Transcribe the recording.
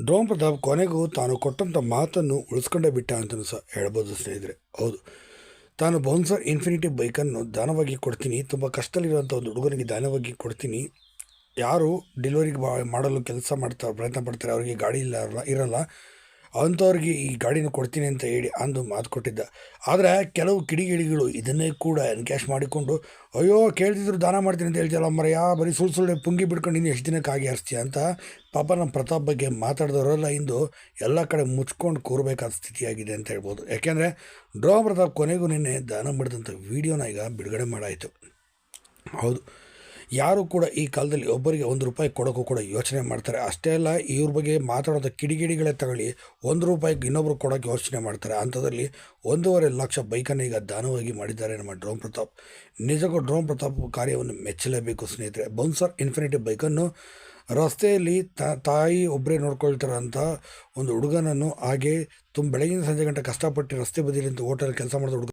Drone Pratap ಕೊನೆಗೂ ತಾನು ಕೊಟ್ಟಂಥ ಮಾತನ್ನು ಉಳಿಸ್ಕೊಂಡೇ ಬಿಟ್ಟ ಅಂತಲೂ ಸಹ ಹೇಳ್ಬೋದು ಸ್ನೇಹಿತರೆ. ಹೌದು. ತಾನು ಬೌನ್ಸರ್ ಇನ್ಫಿನಿಟಿ ಬೈಕನ್ನು ದಾನವಾಗಿ ಕೊಡ್ತೀನಿ, ತುಂಬ ಕಷ್ಟದಲ್ಲಿರುವಂಥ ಒಂದು ಹುಡುಗನಿಗೆ ದಾನವಾಗಿ ಕೊಡ್ತೀನಿ. ಯಾರು ಡೆಲಿವರಿಗೆ ಮಾಡಲು ಕೆಲಸ ಮಾಡ್ತಾರೆ ಪ್ರಯತ್ನ ಪಡ್ತಾರೆ, ಅವರಿಗೆ ಗಾಡಿ ಇಲ್ಲ, ಇರಲ್ಲ. ಅಂಥವ್ರಿಗೆ ಈ ಗಾಡಿನ ಕೊಡ್ತೀನಿ ಅಂತ ಹೇಳಿ ಅಂದು ಮಾತು ಕೊಟ್ಟಿದ್ದ. ಆದರೆ ಕೆಲವು ಕಿಡಿಗಿಡಿಗಳು ಇದನ್ನೇ ಕೂಡ ಎನ್ಕ್ಯಾಶ್ ಮಾಡಿಕೊಂಡು, ಅಯ್ಯೋ, ಕೇಳ್ತಿದ್ರು ದಾನ ಮಾಡ್ತೀನಿ ಅಂತ ಹೇಳ್ತಿಯಲ್ಲ ಮರಯ್ಯ, ಬರೀ ಸುಳ್ಳು ಸುಳ್ಳು ಪುಂಗಿ ಬಿಡ್ಕೊಂಡು ಇನ್ನು ಎಷ್ಟು ದಿನಕ್ಕೆ ಆಗಿ ಹರಿಸ್ತೀಯ? ಅಂತ ಪಾಪ ನಮ್ಮ ಪ್ರತಾಪ್ ಬಗ್ಗೆ ಮಾತಾಡಿದವರೆಲ್ಲ ಇಂದು ಎಲ್ಲ ಕಡೆ ಮುಚ್ಕೊಂಡು ಕೂರಬೇಕಾದ ಸ್ಥಿತಿಯಾಗಿದೆ ಅಂತ ಹೇಳ್ಬೋದು. ಯಾಕೆಂದರೆ ಡ್ರೋ ಪ್ರತಾಪ್ ಕೊನೆಗೂ ನಿನ್ನೆ ದಾನ ಮಾಡಿದಂಥ ವೀಡಿಯೋನ ಈಗ ಬಿಡುಗಡೆ ಮಾಡಾಯಿತು. ಹೌದು. ಯಾರು ಕೂಡ ಈ ಕಾಲದಲ್ಲಿ ಒಬ್ಬರಿಗೆ ಒಂದು ರೂಪಾಯಿ ಕೊಡೋಕ್ಕೂ ಕೂಡ ಯೋಚನೆ ಮಾಡ್ತಾರೆ. ಅಷ್ಟೇ ಅಲ್ಲ, ಇವ್ರ ಬಗ್ಗೆ ಮಾತಾಡೋದ ಕಿಡಿಗಿಡಿಗಳೇ ತಗೊಳ್ಳಿ. ಒಂದು ರೂಪಾಯಿಗೆ ಇನ್ನೊಬ್ರು ಕೊಡೋಕ್ಕೆ ಯೋಚನೆ ಮಾಡ್ತಾರೆ. ಅಂಥದ್ರಲ್ಲಿ ಒಂದೂವರೆ ಲಕ್ಷ ಬೈಕನ್ನು ಈಗ ದಾನವಾಗಿ ಮಾಡಿದ್ದಾರೆ ನಮ್ಮ ಡ್ರೋನ್ ಪ್ರತಾಪ್. ನಿಜಕ್ಕೂ ಡ್ರೋನ್ ಪ್ರತಾಪ್ ಕಾರ್ಯವನ್ನು ಮೆಚ್ಚಲೇಬೇಕು ಸ್ನೇಹಿತರೆ. ಬೌನ್ಸರ್ ಇನ್ಫಿನಿಟಿ ಬೈಕನ್ನು ರಸ್ತೆಯಲ್ಲಿ ತಾಯಿ ಒಬ್ಬರೇ ನೋಡ್ಕೊಳ್ತಾರಂಥ ಒಂದು ಹುಡುಗನನ್ನು ಹಾಗೆ ತುಂಬ ಬೆಳಗಿನ ಸಂಜೆ ಗಂಟೆ ಕಷ್ಟಪಟ್ಟು ರಸ್ತೆ ಬದಿಯಲ್ಲಿ ಹೋಟೆಲ್ ಕೆಲಸ ಮಾಡಿದ ಹುಡುಗ